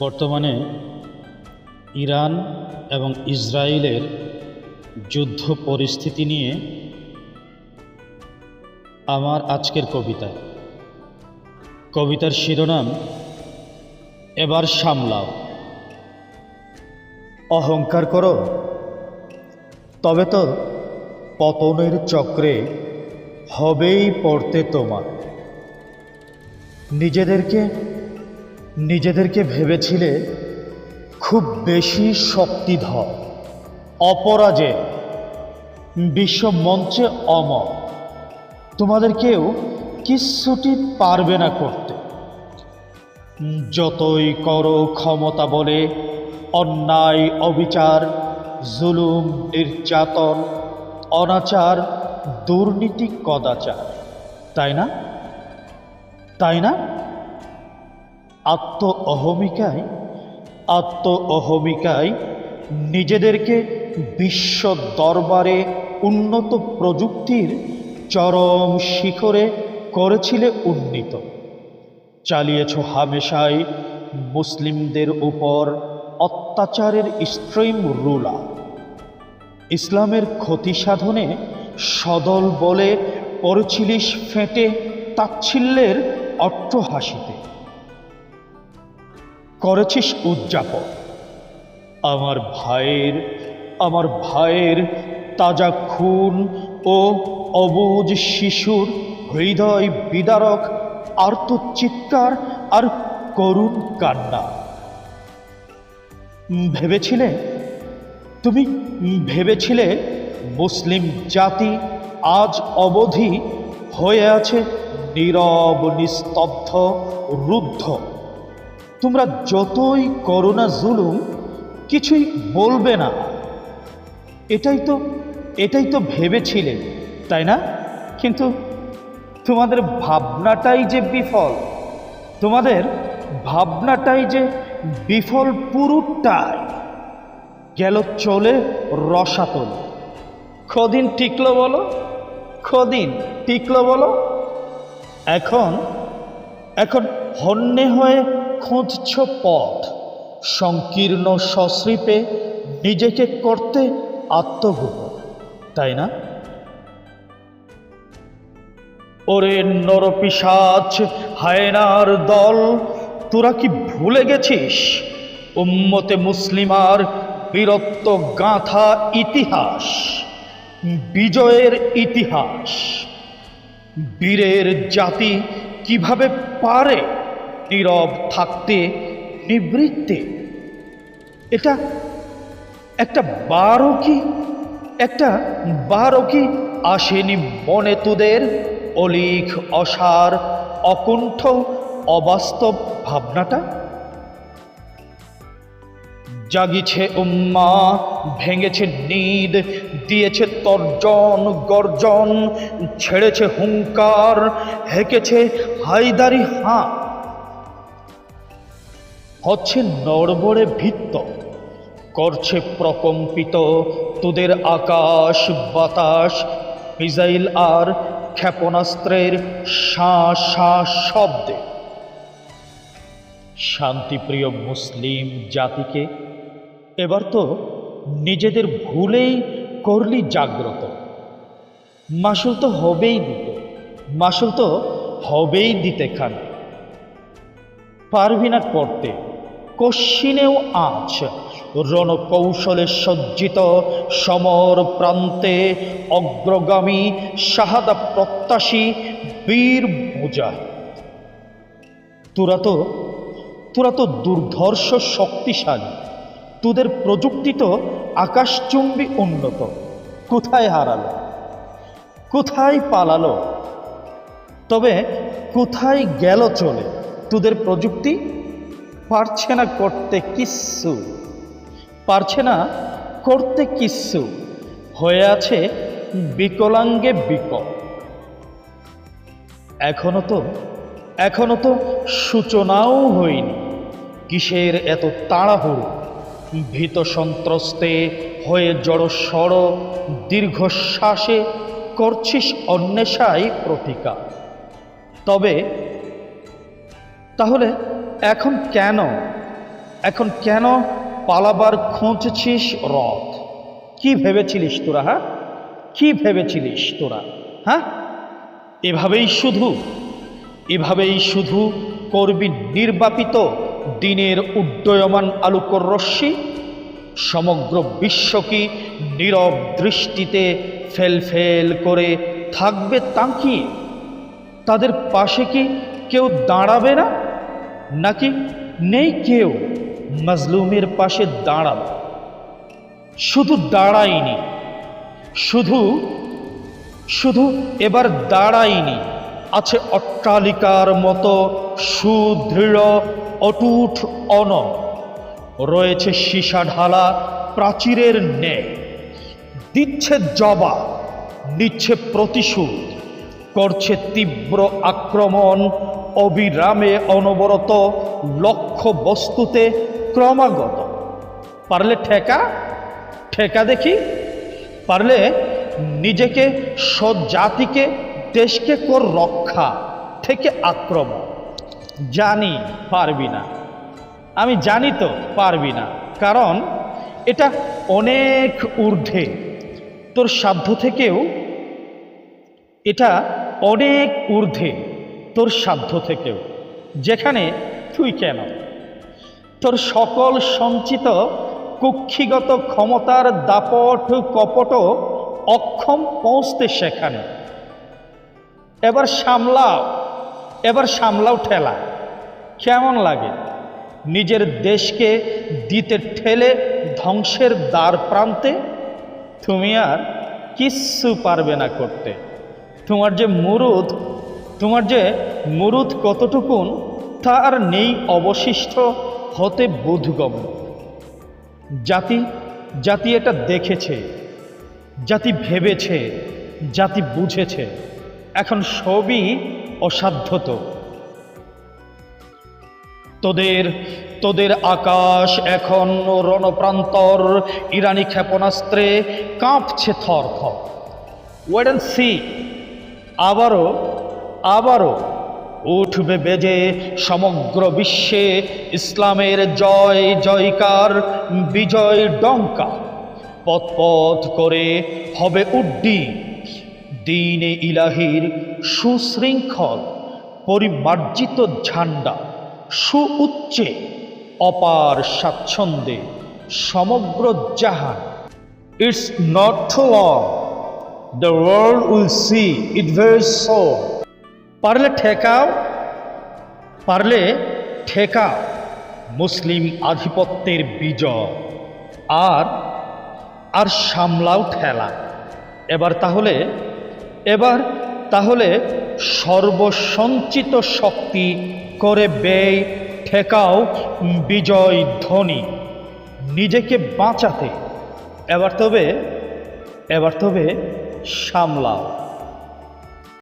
বর্তমানে ইরান এবং ইসরায়েলের যুদ্ধ পরিস্থিতি নিয়ে আমার আজকের কবিতা। কবিতার শিরোনাম, এবার সামলাও। অহংকার করো, তবে তো পতনের চক্রে হবেই পড়তে তোমার। নিজেদেরকে নিজেদেরকে ভেবেছিলে খুব বেশি শক্তিধর, অপরাজে, বিশ্ব মঞ্চে অমর। তোমাদের কেউ কিচ্ছুটি পারবে না করতে। যতই করো ক্ষমতা বলে, অন্যায়, অবিচার, জুলুম, নির্যাতন, অনাচার, দুর্নীতি, কদাচার, তাই না? তাই না? আত্ম অহমিকায় আত্ম অহমিকায় নিজেদেরকে বিশ্ব দরবারে উন্নত প্রযুক্তির চরম শিখরে করেছিলে উন্নীত। চালিয়েছ হামেশাই মুসলিমদের উপর অত্যাচারের স্ট্রিম রুলা ইসলামের ক্ষতি সাধনে সদল বলে পড়েছিলিস ফেটে তাচ্ছিল্যের অট্টহাসিতে। করেছিস উদযাপন। আমার ভাইয়ের আমার ভাইয়ের তাজা খুন ও অবুজ শিশুর হৃদয় বিদারক আর্তচিৎকার আর করুণ কান্না। ভেবেছিলে? তুমি ভেবেছিলে মুসলিম জাতি আজ অবধি হয়ে আছে নীরব, নিস্তব্ধ, রুদ্ধ? তোমরা যতই করোনা জুলুম, কিছুই বলবে না। এটাই তো এটাই তো ভেবেছিলে, তাই না? কিন্তু তোমাদের ভাবনাটাই যে বিফল, তোমাদের ভাবনাটাই যে বিফল পুরুটাই, গেল চলে রসাতল। কদিন টিকলো বলো? কদিন টিকলো বলো? এখন এখন হন্যে হয়ে খুঁজছ পথ সংকীর্ণ সশ্রীপে নিজেকে করতে আত্মগোপন, তাই না? ওরে নরপিসাচ হায়নার দল, তোরা কি ভুলে গেছিস? উম্মতে মুসলিমার বীরত্ব গাঁথা ইতিহাস, বিজয়ের ইতিহাস, বীরের জাতি কীভাবে পারে? নীরব থাকতে, নিবৃত্তে। এটা একটা বারো কি একটা বারো কি আসেনি মনে তোদের? অলিখ অসার, অকুণ্ঠ, অবাস্তব ভাবনাটা? জাগিছে উম্মা, ভেঙেছে নিদ, দিয়েছে তর্জন, গর্জন, ছেড়েছে হুঙ্কার, হেঁকেছে হাইদারি হাঁ হচ্ছে নড়বড়ে ভিত্ত করছে প্রকম্পিত তোদের আকাশ, বাতাস, মিসাইল আর ক্ষেপণাস্ত্রের শাঁ শাঁ শব্দে শান্তিপ্রিয় মুসলিম জাতিকে, এবার তো নিজেদের ভুলেই করলি জাগ্রত। মাসুল তো হবেই দিতে, মাসুল তো হবেই দিতে খান। পারবি না করতে। কশ্চিনেও আজ রণকৌশলে সজ্জিত সমর প্রান্তে অগ্রগামী শাহাদা প্রত্যাশী বীর মুজা। তোরা তো তোরা তো দুর্ধর্ষ শক্তিশালী। তোদের প্রযুক্তি তো আকাশচুম্বী উন্নত। কোথায় হারালো? কোথায় পালালো? তবে কোথায় গেল চলে? তোদের প্রযুক্তি? পারছে না করতে কিচ্ছু। পারছে না করতে কিচ্ছু। হয়ে আছে বিকলাঙ্গে বিকল। এখনও তো এখনও তো সূচনাও হয়নি। কিসের এত তাড়াহুড়ো? ভীত সন্ত্রস্তে হয়ে জড়সড় দীর্ঘশ্বাসে করছিস অন্বেষায় প্রতিকার। তবে, তাহলে এখন কেন? এখন কেন পালাবার খুঁজছিস রথ? কি ভেবেছিলিস তোরা হ্যাঁ? কি ভেবেছিলিস তোরা হ্যাঁ? এভাবেই শুধু এভাবেই শুধু করবি নির্বাপিত দিনের উড্ডয়মান আলোকর রশ্মি, সমগ্র বিশ্ব কি নীরব দৃষ্টিতে ফেল ফেল করে থাকবে তাকিয়ে। তাদের পাশে কি কেউ দাঁড়াবে না? নাকি নেই কেউ মাজলুমের পাশে দাঁড়াবে শুধু দাঁড়ায়নি। শুধু শুধু এবার দাঁড়ায়নি। আছে অট্টালিকার মতো সুদৃঢ়, অটুট অন রয়েছে সীসা ঢালা প্রাচীরের ন্যায়। দিচ্ছে জবা, নিচ্ছে প্রতিশোধ। করছে তীব্র আক্রমণ অবিরামে অনবরত লক্ষ্য বস্তুতে ক্রমাগত। পারলে ঠেকা ঠেকা দেখি। পারলে নিজেকে জাতিকে, দেশকে কর রক্ষা থেকে আক্রমণ। জানি পারবি না। আমি জানি তো পারবি না। কারণ এটা অনেক ঊর্ধ্বে। তোর সাধ্য থেকেও এটা অনেক ঊর্ধ্বে। তোর সাধ্য থেকেও। যেখানে তুই কেন? তোর সকল সঞ্চিত কুক্ষিগত ক্ষমতার দাপট কপট অক্ষম পৌঁছতে সেখানে। এবার সামলাও এবার সামলাও ঠেলা। কেমন লাগে? নিজের দেশকে দিতে ঠেলে ধ্বংসের দ্বার প্রান্তে? তুমি আর কিচ্ছু পারবে না করতে। তোমার যে মুরুদ তোমার যে মরুদ কতটুকুন তা আর নেই অবশিষ্ট হতে বোধগম্য। জাতি জাতি এটা দেখেছে, জাতি ভেবেছে, জাতি বুঝেছে, এখন সবই অসাধ্যত। তোদের তোদের আকাশ এখন রণপ্রান্তর, ইরানি ক্ষেপণাস্ত্রে কাঁপছে থর থর ওয়েড সি আবারও আবারও উঠবে বেজে সমগ্র বিশ্বে ইসলামের জয়, জয়কার, বিজয় ডঙ্কা। পথ করে হবে উড্ডি দিনে ইলাহির সুশৃঙ্খল, পরিমার্জিত ঝান্ডা, সুউচ্চে, অপার স্বাচ্ছন্দ্যে সমগ্র জাহান। It's not long the world will see it very so পারলে ঠেকাও পারলে ঠেকাও। মুসলিম আধিপত্যের বিজয়। আর আর সামলাও ঠেলা। এবার তাহলে এবার তাহলে সর্বসঞ্চিত শক্তি করে ব্যয়, ঠেকাও বিজয় ধ্বনি। নিজেকে বাঁচাতে। এবার তবে এবার তবে সামলাও।